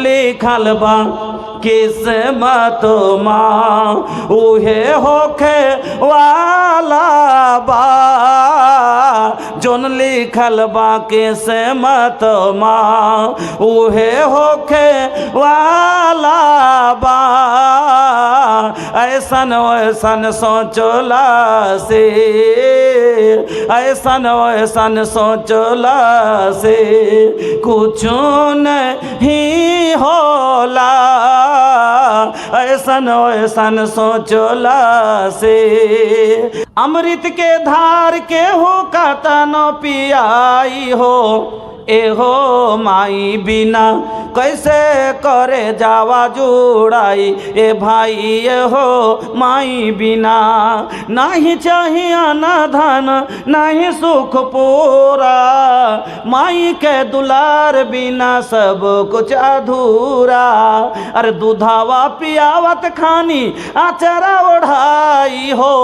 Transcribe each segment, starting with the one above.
लिखल बा किस्मत माँ? उहे होखे वाला बा। जोन लिखल बा किस्मत माँ? उहे होखे वाला बा। ऐसन वैसन सोचला से ऐसन वैसन सोचला से कुछ नहीं होला। ऐसन वैसन सोचला से अमृत के धार के हो कतन पियाई हो। एहो माई बिना कैसे करे जावा जुड़ाई? ए भाई एहो माई बिना। नहीं चाहिए न धन, नहीं सुख पूरा। माई के दुलार बिना सब कुछ अधूरा। अरे दूधावा पियावत खानी, आचरा ओढ़ाई हो।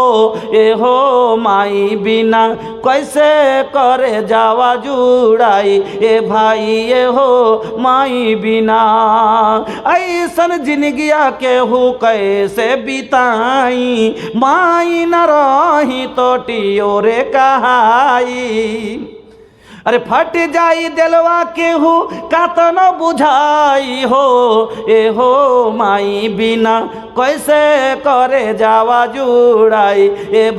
ए हो माई बिना। कैसे करे जावा जुड़ाई? ए भाई, ए हो माई बिना। ऐसन जिंदगिया के हो कैसे बिताई? माई न रही तो टियोरे कहाई। अरे फट जाई दिलवा केहू कतन बुझाई हो? ए हो माई बिना कैसे करे जावा जुड़ाई? ए